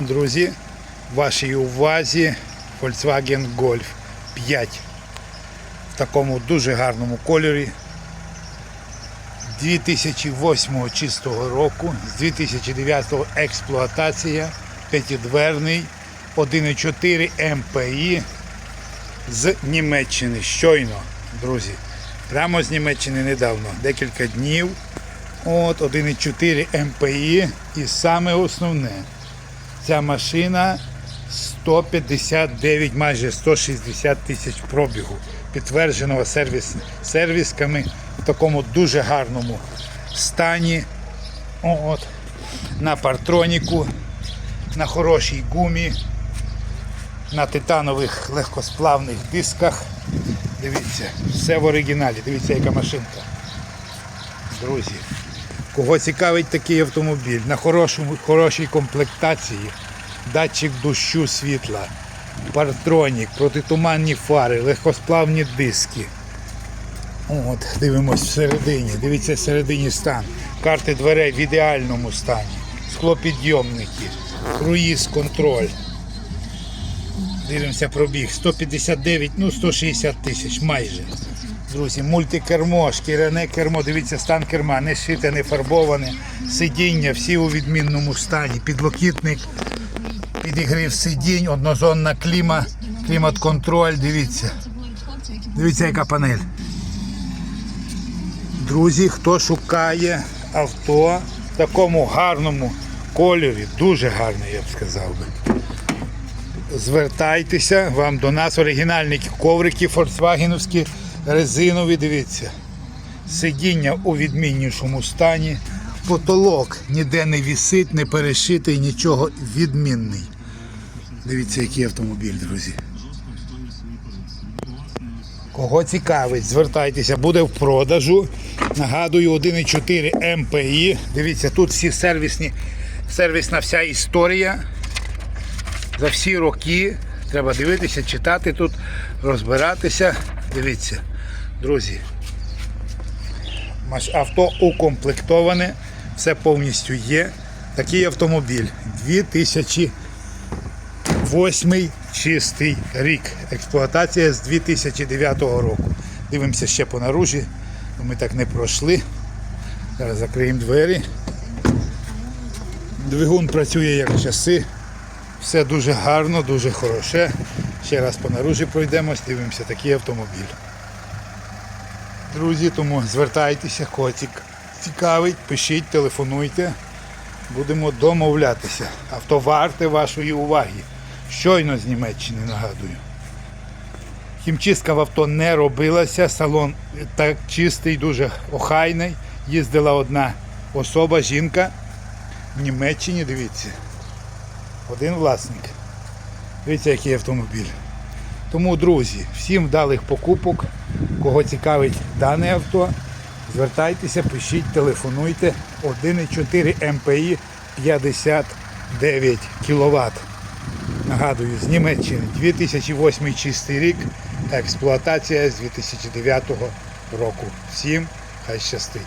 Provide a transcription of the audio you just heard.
Друзі, вашій увазі Volkswagen Golf 5 в такому дуже гарному кольорі 2008 чистого року, з 2009 експлуатація, п'ятидверний, 1,4 МПІ з Німеччини. Щойно, друзі. Прямо з Німеччини недавно, декілька днів. От 1,4 МПІ. І саме основне, ця машина 159, майже 160 тисяч пробігу, підтвердженого сервіс, сервісками в такому дуже гарному стані. От, на партроніку, на хорошій гумі, на титанових легкосплавних дисках. Дивіться, все в оригіналі. Дивіться, яка машинка. Друзі, кого цікавить такий автомобіль на хорошому, хорошій комплектації, датчик дощу світла, партронік, протитуманні фари, легкосплавні диски. От, дивимось всередині. Дивіться всередині стан. Карти дверей в ідеальному стані. Склопідйомники, круїз контроль. Дивимося пробіг. 159, ну 160 тисяч майже. Друзі, мультикермо, шкіряне кермо, дивіться стан керма, не шите, не фарбоване, сидіння, всі у відмінному стані. Підлокітник, підігрів сидінь, однозонна кліма, клімат-контроль, дивіться. Дивіться, яка панель. Друзі, хто шукає авто в такому гарному кольорі, дуже гарне, я б сказав би. Звертайтеся, вам до нас оригінальні коврики фольксвагеновські, резинові, дивіться. Сидіння у відміннішому стані. Потолок ніде не вісить, не перешитий, нічого відмінний. Дивіться, який автомобіль, друзі. Кого цікавить, звертайтеся, буде в продажу. Нагадую, 1,4 МПІ. Дивіться, тут всі сервісні, сервісна вся історія. За всі роки треба дивитися, читати тут, розбиратися. Дивіться, друзі. Авто укомплектоване, все повністю є. Такий автомобіль 2008 чистий рік. Експлуатація з 2009 року. Дивимося ще по наружі. Ми так не пройшли. Зараз закриємо двері. Двигун працює як часи. Все дуже гарно, дуже хороше. Ще раз по наружі пройдемось, дивимося такий автомобіль. Друзі, тому звертайтеся, котик цікавить, пишіть, телефонуйте. Будемо домовлятися. Авто варте вашої уваги. Щойно з Німеччини нагадую. Хімчистка в авто не робилася, салон так чистий, дуже охайний. Їздила одна особа, жінка в Німеччині, дивіться. Один власник. Дивіться, який автомобіль. Тому, друзі, всім вдалих покупок. Кого цікавить дане авто, звертайтеся, пишіть, телефонуйте. 1,4 МПІ 59 кВт. Нагадую, з Німеччини 2008 чистий рік, експлуатація з 2009 року. Всім хай щастить.